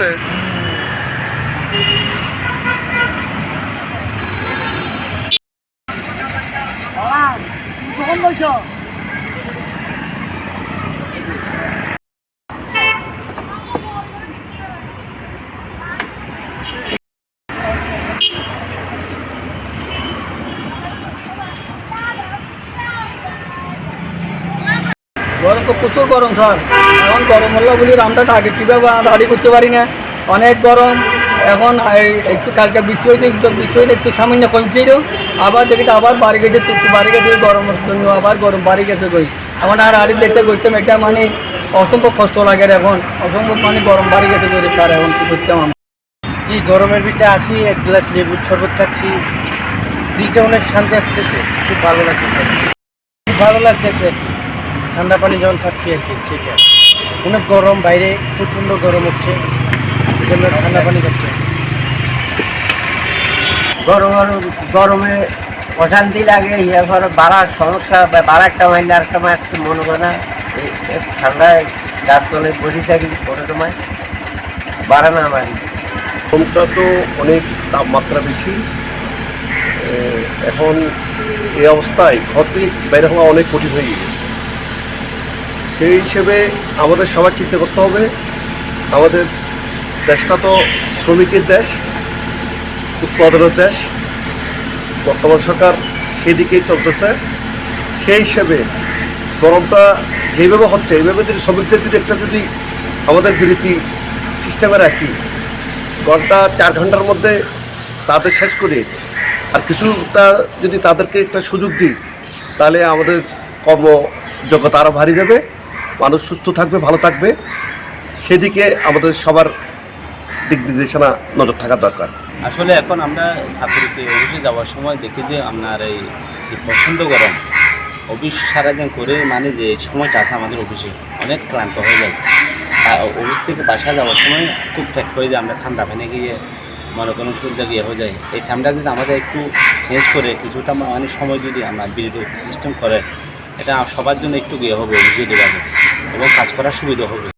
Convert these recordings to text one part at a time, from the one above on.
লাগতেছে কখন বলছ গরম তো প্রচুর গরম, স্যার। এখন গরম হলো বলি রামটাটা আগে কীভাবে দাঁড়ি করতে পারি না। অনেক গরম। এখন একটু কালকে বৃষ্টি হয়েছে, একটু বৃষ্টি হয়েছে একটু সামান্য কমছিল আবার দেখি আবার বাড়ি গেছে, একটু বাড়ি গেছে গরমের জন্য, আবার গরম বাড়ি গেছে কই। এখন আর আড়ি দেখতে করতাম এটা মানে অসম্ভব কষ্ট লাগে এখন। অসম্ভব মানে গরম বাড়ি গেছে কই স্যার, এখন কী করতাম আমি। জি, গরমের ভিতরে আসি, এক গ্লাস লেবুর শরবত খাচ্ছি। দিকটা অনেক শান্তি আসতেছে, খুব ভালো লাগতেছে। খুব ভালো লাগতেছে ঠান্ডা পানি যখন খাচ্ছি আর কি সেটা। অনেক গরম বাইরে প্রচণ্ড গরম হচ্ছে জন্য ঠান্ডা পানি খাচ্ছি। গরম গরমে অশান্তি লাগে এরপর বাড়ার সমস্যা বা একটা হইলে আর একটা একটু মনে করে না। এই বেশ ঠান্ডায় গাছ তলে বসে থাকি কোনো সময় বাড়ে না আমার। গরমটা তো অনেক তাপমাত্রা বেশি। এখন এই অবস্থায় ঘর থেকে বের হওয়া অনেক কঠিন হয়ে গেছে সেই হিসেবে আমাদের সবাই চিন্তা করতে হবে। আমাদের দেশটা তো শ্রমিকের দেশ, উৎপাদনের দেশ। বর্তমান সরকার সেদিকেই চলতেছে। সেই হিসেবে গরমটা যেভাবে হচ্ছে, এইভাবে যদি শ্রমিকদের যদি একটা যদি আমাদের বিরতি সিস্টেমে রাখি, ঘণ্টা চার ঘণ্টার মধ্যে তাদের শেষ করে। আর কিছুটা যদি তাদেরকে একটা সুযোগ দিই, তাহলে আমাদের কর্মযোগ্যতা আরও ভারী যাবে। মানুষ সুস্থ থাকবে, ভালো থাকবে। সেদিকে আমাদের সবার দিক নির্দেশনা নজর থাকা দরকার। আসলে এখন আমরা ছাত্রীতে অফিসে যাওয়ার সময় দেখি যে আপনার এই পছন্দ গরম, অফিস সারাদিন করে মানে যে সময়টা আছে আমাদের অফিসে, অনেক ক্লান্ত হয়ে যায়। আর অফিস থেকে বাসা যাওয়ার সময় খুব ফ্যাট হয়ে যায়, আমরা ঠান্ডা পানি গিয়ে মনে কোনো সুবিধা গিয়ে হয়ে যায়। এই ঠান্ডা যদি আমাদের একটু চেঞ্জ করে, কিছুটা মানে সময় যদি আমরা বিদ্যুৎ সিস্টেম করে এটা সবার জন্য একটু গিয়ে হবে বুঝিয়ে দেওয়া এবং কাজ করার সুবিধা হবে।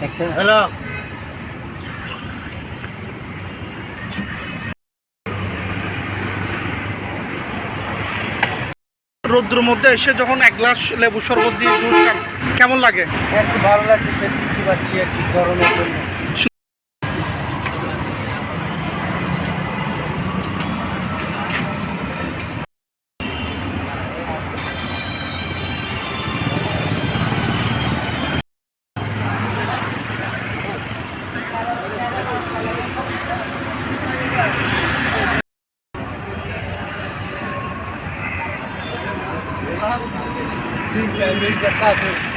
হ্যালো। রৌদ্রের মধ্যে এসে যখন এক গ্লাস লেবু শরবত দিয়ে জুস খান কেমন লাগে? একটু ভালো লাগছে তৃপ্তি পাচ্ছি আর কি গরমের জন্য। Allah'a ısmarladık. Dün kendimize kalkıyoruz.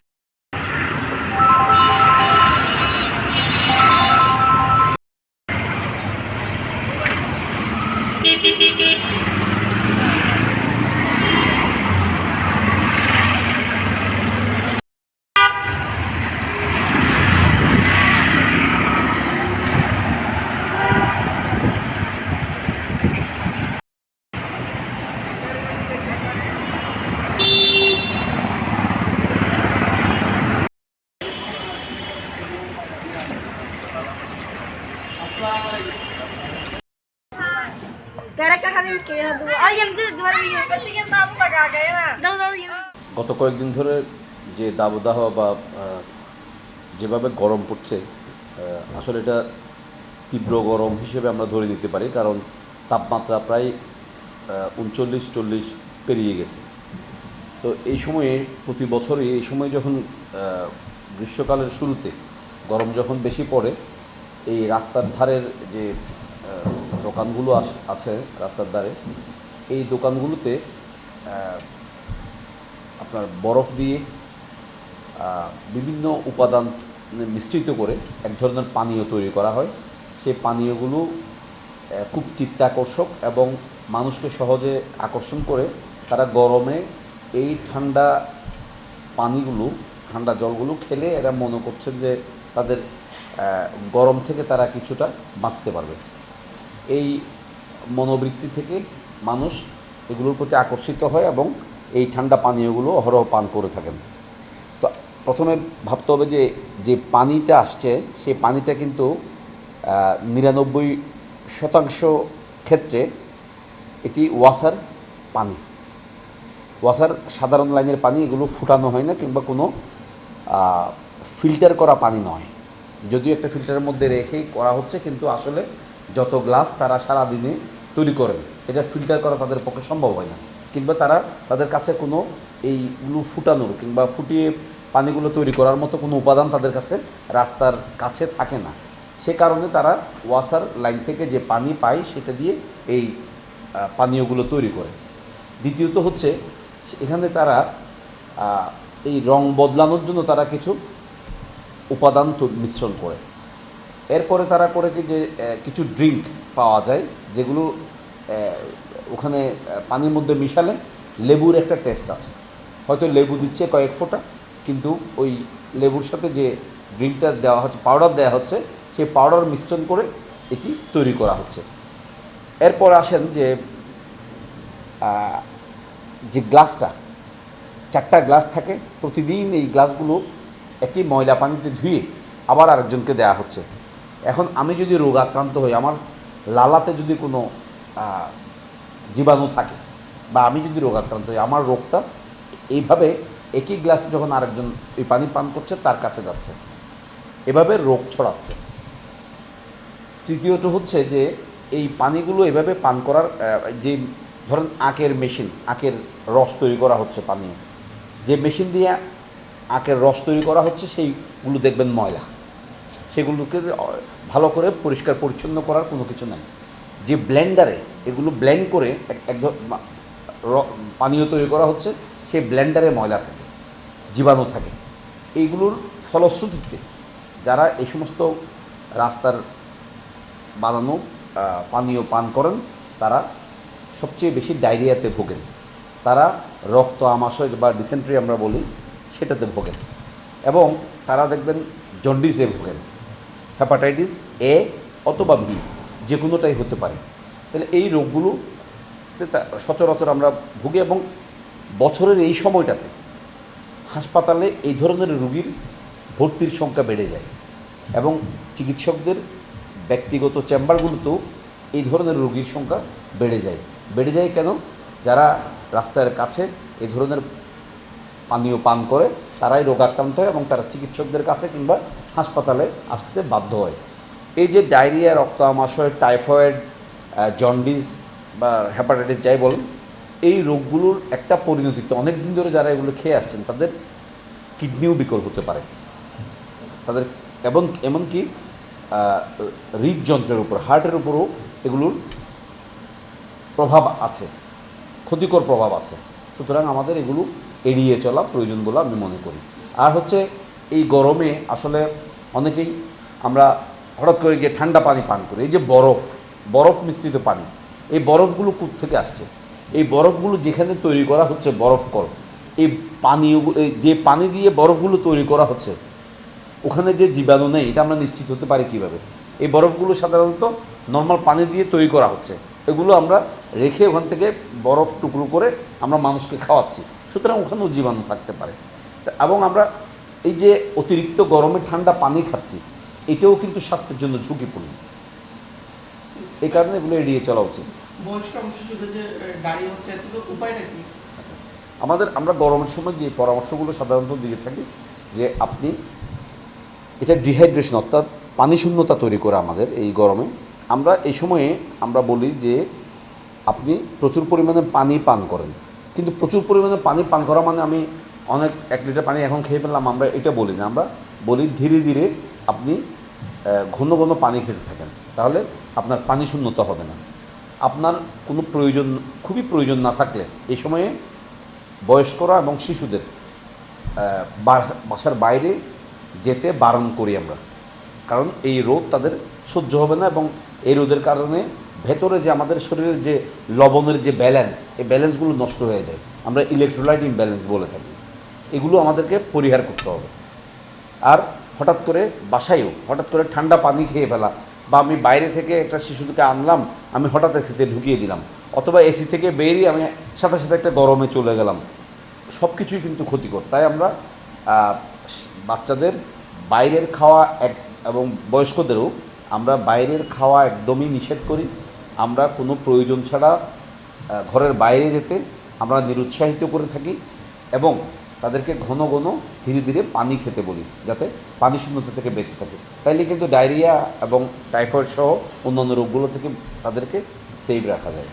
গত কয়েকদিন ধরে যে দাবদাহ বা যেভাবে গরম পড়ছে আসলে এটা তীব্র গরম হিসেবে আমরা ধরে নিতে পারি, কারণ তাপমাত্রা প্রায় উনচল্লিশ চল্লিশ পেরিয়ে গেছে। তো এই সময়ে, প্রতি বছরই এই সময় যখন গ্রীষ্মকালের শুরুতে গরম যখন বেশি পড়ে, এই রাস্তার ধারের যে দোকানগুলো আছে রাস্তার ধারে এই দোকানগুলোতে আপনার বরফ দিয়ে বিভিন্ন উপাদান মিশ্রিত করে এক ধরনের পানীয় তৈরি করা হয়। সেই পানীয়গুলো খুব চিত্তাকর্ষক এবং মানুষকে সহজে আকর্ষণ করে তারা গরমে এই ঠান্ডা পানিগুলো, ঠান্ডা জলগুলো খেলে এরা মনে করছেন যে তাদের গরম থেকে তারা কিছুটা বাঁচতে পারবে। এই মনোবৃত্তি থেকে মানুষ এগুলোর প্রতি আকর্ষিত হয় এবং এই ঠান্ডা পানীয়গুলো অহরহ পান করে থাকেন। তো প্রথমে ভাবতে হবে যে যে পানিটা আসছে, সেই পানিটা কিন্তু নিরানব্বই শতাংশ ক্ষেত্রে এটি ওয়াসার পানি। ওয়াসার সাধারণ লাইনের পানি, এগুলো ফুটানো হয় না কিংবা কোনো ফিল্টার করা পানি নয়। যদিও একটা ফিল্টারের মধ্যে রেখেই করা হচ্ছে, কিন্তু আসলে যত গ্লাস তারা সারা দিনে তৈরি করেন। এটা ফিল্টার করা তাদের পক্ষে সম্ভব হয় না। কিংবা তারা তাদের কাছে কোনো এইগুলো ফুটানোর কিংবা ফুটিয়ে পানিগুলো তৈরি করার মতো কোনো উপাদান তাদের কাছে রাস্তার কাছে থাকে না। সে কারণে তারা ওয়াসার লাইন থেকে যে পানি পায় সেটা দিয়ে এই পানীয়গুলো তৈরি করে। দ্বিতীয়ত হচ্ছে, এখানে তারা এই রং বদলানোর জন্য তারা কিছু উপাদান মিশ্রণ করে। এরপরে তারা করে কি যে কিছু ড্রিঙ্ক পাওয়া যায়, যেগুলো ওখানে পানির মধ্যে মিশালে লেবুর একটা টেস্ট আছে। হয়তো লেবু দিচ্ছে কয়েক ফোঁটা, কিন্তু ওই লেবুর সাথে যে ড্রিঙ্কটা দেওয়া হচ্ছে, পাউডার দেওয়া হচ্ছে, সেই পাউডার মিশ্রণ করে এটি তৈরি করা হচ্ছে। এরপর আসেন যে যে গ্লাসটা, চারটা গ্লাস থাকে, প্রতিদিন এই গ্লাসগুলো একটি ময়লা পানিতে ধুয়ে আবার আরেকজনকে দেওয়া হচ্ছে। এখন আমি যদি রোগাক্রান্ত হই, আমার লালাতে যদি কোনো জীবাণু থাকে বা আমি যদি রোগাক্রান্ত হই, আমার রোগটা এইভাবে একই গ্লাসে যখন আরেকজন ওই পানি পান করছে, তার কাছে যাচ্ছে। এভাবে রোগ ছড়াচ্ছে। তৃতীয়ত হচ্ছে যে, এই পানিগুলো এভাবে পান করার যে ধরেন আখের মেশিন আখের রস তৈরি করা হচ্ছে পানীয়। যে মেশিন দিয়ে আখের রস তৈরি করা হচ্ছে, সেইগুলো দেখবেন ময়লা। সেগুলোকে ভালো করে পরিষ্কার পরিচ্ছন্ন করার কোনো কিছু নাই। যে ব্লেন্ডারে এগুলো ব্লেন্ড করে এক পানীয় তৈরি করা হচ্ছে, সেই ব্লেন্ডারে ময়লা থাকে, জীবাণু থাকে। এইগুলোর ফলশ্রুতিতে যারা এই সমস্ত রাস্তার বানানো পানীয় পান করেন, তারা সবচেয়ে বেশি ডায়রিয়াতে ভোগেন। তারা রক্ত আমাশয় বা ডিসেন্ট্রি আমরা বলি, সেটাতে ভোগেন। এবং তারা দেখবেন জন্ডিসে ভোগেন। হেপাটাইটিস এ অথবা ভি যে কোনোটাই হতে পারে। তাহলে এই রোগগুলো সচরাচর আমরা ভুগি এবং বছরের এই সময়টাতে হাসপাতালে এই ধরনের রুগীর ভর্তির সংখ্যা বেড়ে যায় এবং চিকিৎসকদের ব্যক্তিগত চেম্বারগুলোতেও এই ধরনের রোগীর সংখ্যা বেড়ে যায়। বেড়ে যায় কেন? যারা রাস্তার কাছে এই ধরনের পানীয় পান করে, তারাই রোগাক্রান্ত হয় এবং তারা চিকিৎসকদের কাছে কিংবা হাসপাতালে আসতে বাধ্য হয়। এই যে ডায়রিয়া রক্ত আমাশয় টাইফয়েড জন্ডিস বা হেপাটাইটিস যাই বলুন, এই রোগগুলোর একটা পরিণতিতে অনেক দিন ধরে যারা এগুলো খেয়ে আসছেন, তাদের কিডনিও বিকল হতে পারে। তাদের এবং এমনকি হৃদযন্ত্রের উপর, হার্টের উপরও এগুলোর প্রভাব আছে, ক্ষতিকর প্রভাব আছে। সুতরাং আমাদের এগুলো এড়িয়ে চলা প্রয়োজন বলে আমি মনে করি। আর হচ্ছে এই গরমে আসলে অনেকেই আমরা হঠাৎ করে গিয়ে ঠান্ডা পানি পান করি। এই যে বরফ বরফ মিশ্রিত পানি, এই বরফগুলো থেকে আসছে। এই বরফগুলো যেখানে তৈরি করা হচ্ছে বরফ কল, এই পানীয়গুলো যে পানি দিয়ে বরফগুলো তৈরি করা হচ্ছে, ওখানে যে জীবাণু নেই, এটা আমরা নিশ্চিত হতে পারি কীভাবে? এই বরফগুলো সাধারণত নর্মাল পানি দিয়ে তৈরি করা হচ্ছে। এগুলো আমরা রেখে ওখান থেকে বরফ টুকরো করে আমরা মানুষকে খাওয়াচ্ছি। সুতরাং ওখানেও জীবাণু থাকতে পারে। এবং আমরা এই যে অতিরিক্ত গরমে ঠান্ডা পানি খাচ্ছি এটাও কিন্তু স্বাস্থ্যের জন্য ঝুঁকিপূর্ণ। এই কারণে এগুলো এড়িয়ে চলা উচিত। আচ্ছা আমাদের আমরা গরমের সময় যে পরামর্শগুলো সাধারণত দিয়ে থাকি যে আপনি এটা ডিহাইড্রেশন অর্থাৎ পানি শূন্যতা তৈরি করে আমাদের এই গরমে। আমরা এই সময়ে আমরা বলি যে আপনি প্রচুর পরিমাণে পানি পান করেন। কিন্তু প্রচুর পরিমাণে পানি পান করা মানে আমি অনেক এক লিটার পানি এখন খেয়ে ফেললাম, আমরা এটা বলি না, আমরা বলি ধীরে ধীরে আপনি ঘন ঘন পানি খেতে থাকেন, তাহলে আপনার পানি শূন্যতা হবে না। আপনার কোনো প্রয়োজন, খুবই প্রয়োজন না থাকলে এই সময়ে বয়স্করা এবং শিশুদের বাসার বাইরে যেতে বারণ করি আমরা, কারণ এই রোদ তাদের সহ্য হবে না এবং এই রোদের কারণে ভেতরে যে আমাদের শরীরের যে লবণের যে ব্যালেন্স এই ব্যালেন্সগুলো নষ্ট হয়ে যায়। আমরা ইলেকট্রোলাইট ইমব্যালেন্স বলে থাকি। এগুলো আমাদেরকে পরিহার করতে হবে। আর হঠাৎ করে বাসায়ও, হঠাৎ করে ঠান্ডা পানি খেয়ে ফেলা বা আমি বাইরে থেকে একটা শিশুকে আনলাম, আমি হঠাৎ এসিতে ঢুকিয়ে দিলাম অথবা এসি থেকে বেরিয়ে আমি সাথে সাথে একটা গরমে চলে গেলাম। সব কিছুই কিন্তু ক্ষতিকর। তাই আমরা বাচ্চাদের বাইরের খাওয়া এক, এবং বয়স্কদেরও আমরা বাইরের খাওয়া একদমই নিষেধ করি। আমরা কোনো প্রয়োজন ছাড়া ঘরের বাইরে যেতে আমরা নিরুৎসাহিত করে থাকি এবং তাদেরকে ঘন ঘন ধীরে ধীরে পানি খেতে বলি, যাতে পানি শূন্যতা থেকে বেঁচে থাকে। তাইলে কিন্তু ডায়রিয়া এবং টাইফয়েড সহ অন্যান্য রোগগুলো থেকে তাদেরকে সেভ রাখা যায়।